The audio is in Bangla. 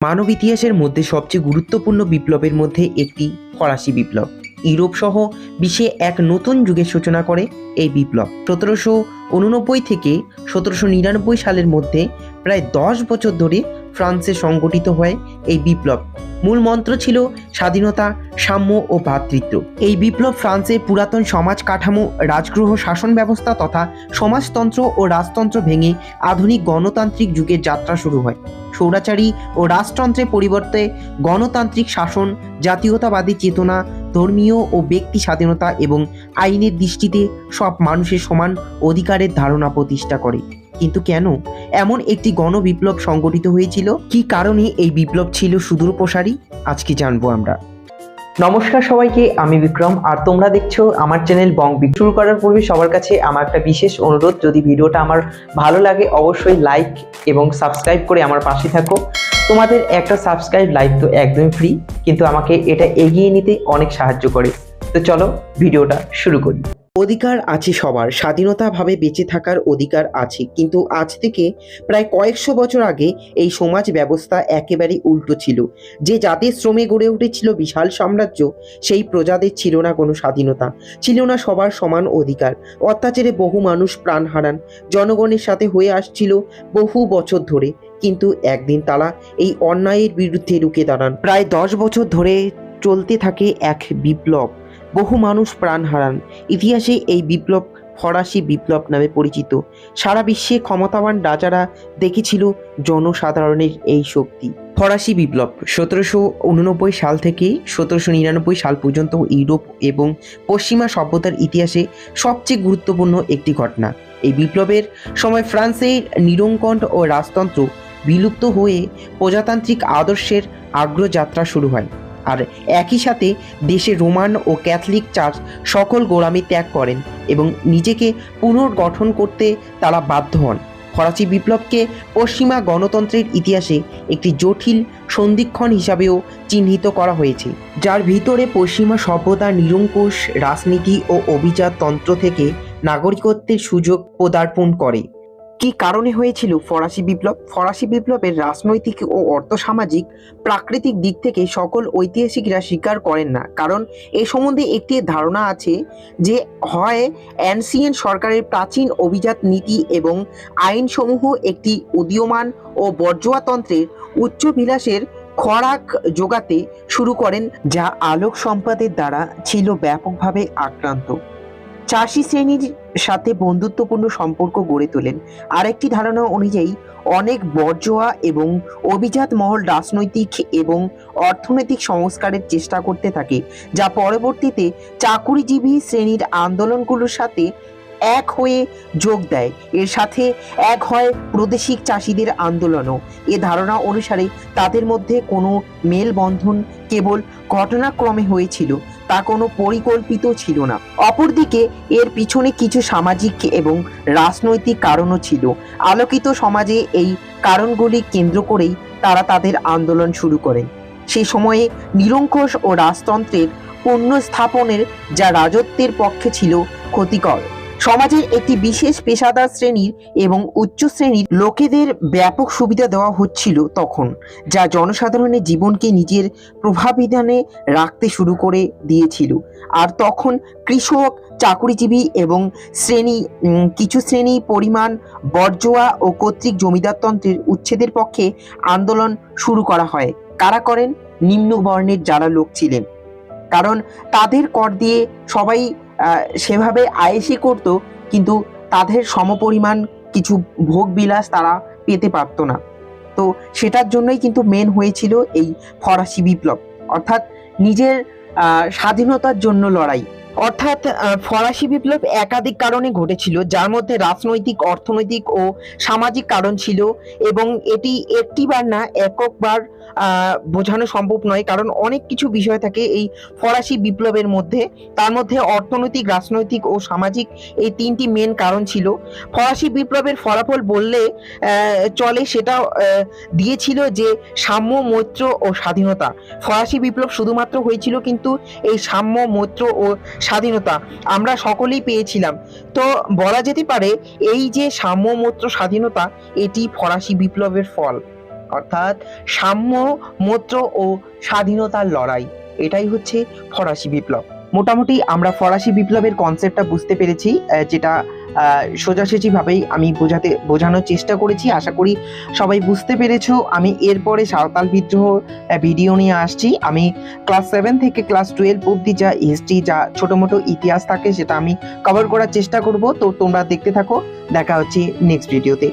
মানব ইতিহাসের মধ্যে সবচেয়ে গুরুত্বপূর্ণ বিপ্লবের মধ্যে একটি ফরাসি বিপ্লব। ইউরোপ সহ বিশ্বে এক নতুন যুগের সূচনা করে এই বিপ্লব। সতেরোশো উননব্বই থেকে সতেরোশো নিরানব্বই সালের মধ্যে প্রায় দশ বছর ধরে ফ্রান্সে সংগঠিত হয় এই বিপ্লব। মূল মন্ত্র ছিল স্বাধীনতা, সাম্য ও ভ্রাতৃত্ব এই বিপ্লব ফ্রান্সের পুরাতন সমাজ কাঠামো রাজগ্রহ শাসন ব্যবস্থা তথা সমাজতন্ত্র ও রাজতন্ত্র ভেঙে আধুনিক গণতান্ত্রিক যুগের যাত্রা শুরু হয়। সৌরাচারী ও রাজতন্ত্রের পরিবর্তে গণতান্ত্রিক শাসন, জাতীয়তাবাদী চেতনা, ধর্মীয় ও ব্যক্তি স্বাধীনতা এবং আইনের দৃষ্টিতে সব মানুষের সমান অধিকারের ধারণা প্রতিষ্ঠা করে। কিন্তু কেন? এমন একটি গণবিপ্লব সংগঠিত হয়েছিল? কি কারণে এই বিপ্লব ছিল সুদূর প্রসারী? আজকে জানব আমরা। নমস্কার সবাইকে, আমি বিক্রম। আর তোমরা দেখছ আমার চ্যানেল বং শুরু করার পূর্বে সবার কাছে আমার একটা বিশেষ অনুরোধ। যদি ভিডিওটা আমার ভালো লাগে, অবশ্যই লাইক এবং সাবস্ক্রাইব করে আমার পাশে থাকো। তোমাদের একটা সাবস্ক্রাইব লাইক তো একদমই ফ্রি কিন্তু আমাকে এটা এগিয়ে নিতে অনেক সাহায্য করে। তো চলো ভিডিওটা শুরু করি। অধিকার আছে সবার, স্বাধীনতাভাবে বেঁচে থাকার অধিকার আছে। কিন্তু আজ থেকে প্রায় কয়েকশো বছর আগে এই সমাজ ব্যবস্থা একেবারেই উল্টো ছিল। যে জাতির শ্রমে গড়ে উঠেছিল বিশাল সাম্রাজ্য, সেই প্রজাদের ছিল না কোনো স্বাধীনতা, ছিল না সবার সমান অধিকার। অত্যাচারে বহু মানুষ প্রাণ হারান, জনগণের সাথে হয়ে আসছিল বহু বছর ধরে। কিন্তু একদিন তারা এই অন্যায়ের বিরুদ্ধে রুখে দাঁড়ান। প্রায় দশ বছর ধরে চলতে থাকে এক বিপ্লব। বহু মানুষ প্রাণ হারান। ইতিহাসে এই বিপ্লব ফরাসি বিপ্লব নামে পরিচিত। সারা বিশ্বে ক্ষমতাবান রাজারা দেখেছিল জনসাধারণের এই শক্তি। ফরাসি বিপ্লব সতেরোশো উননব্বই সাল থেকে সতেরোশো নিরানব্বই সাল পর্যন্ত ইউরোপ এবং পশ্চিমা সভ্যতার ইতিহাসে সবচেয়ে গুরুত্বপূর্ণ একটি ঘটনা। এই বিপ্লবের সময় ফ্রান্সের নিরঙ্কণ্ঠ ও রাজতন্ত্র বিলুপ্ত হয়ে প্রজাতান্ত্রিক আদর্শের আগ্রযাত্রা শুরু হয়। আর একই সাথে দেশে রোমান ও ক্যাথলিক চার্চ সকল গোড়ামি ত্যাগ করেন এবং নিজেকে পুনর্গঠন করতে তারা বাধ্য হন। ফরাসি বিপ্লবকে পশ্চিমা গণতন্ত্রের ইতিহাসে একটি জটিল সন্ধিক্ষণ হিসাবেও চিহ্নিত করা হয়েছে, যার ভিতরে পশ্চিমা সভ্যতার নিরঙ্কুশ রাজনীতি ও অভিজাততন্ত্র থেকে নাগরিকত্বের সুযোগ পদার্পণ করে। কি কারণে হয়েছিল ফরাসি বিপ্লব? ফরাসি বিপ্লবের রাজনৈতিক ও অর্থসামাজিক প্রাকৃতিক দিক থেকে সকল ঐতিহাসিকরা স্বীকার করেন না। কারণ এ সম্বন্ধে একটি ধারণা আছে যে হয় অ্যানসিয়েন্ট সরকারের প্রাচীন অভিজাত নীতি এবং আইনসমূহ একটি উদীয়মান ও বর্জোয়াতন্ত্রের উচ্চ বিলাসের খরাক যোগাতে শুরু করেন, যা আলোক সম্পাদের দ্বারা ছিল ব্যাপকভাবে আক্রান্ত। চাষি শ্রেণির সাথে বন্ধুত্বপূর্ণ সম্পর্ক গড়ে তোলেন। আরেকটি ধারণা অনুযায়ী, অনেক বর্জোয়া এবং অভিজাত মহল রাজনৈতিক এবং অর্থনৈতিক সংস্কারের চেষ্টা করতে থাকে, যা পরবর্তীতে চাকুরিজীবী শ্রেণির আন্দোলনগুলোর সাথে এক হয়ে যোগ দেয়। এর সাথে এক হয় প্রাদেশিক চাষিদের আন্দোলনও। এ ধারণা অনুসারে তাদের মধ্যে কোনো মেলবন্ধন কেবল ঘটনাক্রমে হয়েছিল। তা কোনো পরিকল্পিত ছিল না। অপরদিকে, এর পিছনে কিছু সামাজিক এবং রাজনৈতিক কারণও ছিল। আলোকিত সমাজে এই কারণগুলি কেন্দ্র করেই তারা তাদের আন্দোলন শুরু করে। সেই সময়ে নিরঙ্কুশ ও রাজতন্ত্রের পুনঃস্থাপনের যা রাজত্বের পক্ষে ছিল ক্ষতিকর। সমাজের একটি বিশেষ পেশাদার শ্রেণির এবং উচ্চ শ্রেণির লোকেদের ব্যাপক সুবিধা দেওয়া হচ্ছিল তখন, যা জনসাধারণের জীবনকে নিজের প্রভাবিধানে রাখতে শুরু করে দিয়েছিল। আর তখন কৃষক, চাকুরিজীবী এবং শ্রেণি কিছু শ্রেণি পরিমাণ বর্জোয়া ও কর্তৃক জমিদারতন্ত্রের উচ্ছেদের পক্ষে আন্দোলন শুরু করা হয়। কারা করেন? নিম্ন বর্ণের যারা লোক ছিলেন। কারণ তাদের কর দিয়ে সবাই সেভাবে আয়েসি করত, কিন্তু তাদের সমপরিমাণ কিছু ভোগ বিলাস তারা পেতে পারতো না। তো সেটার জন্যই কিন্তু মেন হয়েছিল এই ফরাসি বিপ্লব। অর্থাৎ নিজের স্বাধীনতার জন্য লড়াই। অর্থাৎ ফরাসি বিপ্লব একাধিক কারণে ঘটেছিল, যার মধ্যে রাজনৈতিক, অর্থনৈতিক ও সামাজিক কারণ ছিল এবং এটি একটিবার না, এককবার বোঝানো সম্ভব নয়। কারণ অনেক কিছু বিষয় থাকে এই ফরাসি বিপ্লবের মধ্যে। তার মধ্যে অর্থনৈতিক, রাজনৈতিক ও সামাজিক এই তিনটি মেন কারণ ছিল। ফরাসি বিপ্লবের ফলাফল বললে চলে সেটা দিয়েছিল যে সাম্য, মৈত্র ও স্বাধীনতা। ফরাসি বিপ্লব শুধুমাত্র হয়েছিল কিন্তু এই সাম্য, মৈত্র ও স্বাধীনতা আমরা সকলেই পেয়েছিলাম। তো বলা যেতে পারে এই যে সাম্য মৈত্র স্বাধীনতা, এটি ফরাসি বিপ্লবের ফল। অর্থাৎ সাম্য মত্র ও স্বাধীনতার লড়াই, এটাই হচ্ছে ফরাসি বিপ্লব। মোটামুটি আমরা ফরাসি বিপ্লবের কনসেপ্টটা বুঝতে পেরেছি যেটা সোজাসুজিভাবেই আমি বোঝাতে, বোঝানোর চেষ্টা করেছি। আশা করি সবাই বুঝতে পেরেছ। আমি এরপরে সাঁওতাল বিদ্রোহ ভিডিও নিয়ে আসছি। আমি ক্লাস সেভেন থেকে ক্লাস টুয়েলভ অবধি যা হিস্ট্রি যা ছোটো মোটো ইতিহাস থাকে, সেটা আমি কভার করার চেষ্টা করব। তো তোমরা দেখতে থাকো। দেখা হচ্ছে নেক্সট ভিডিওতে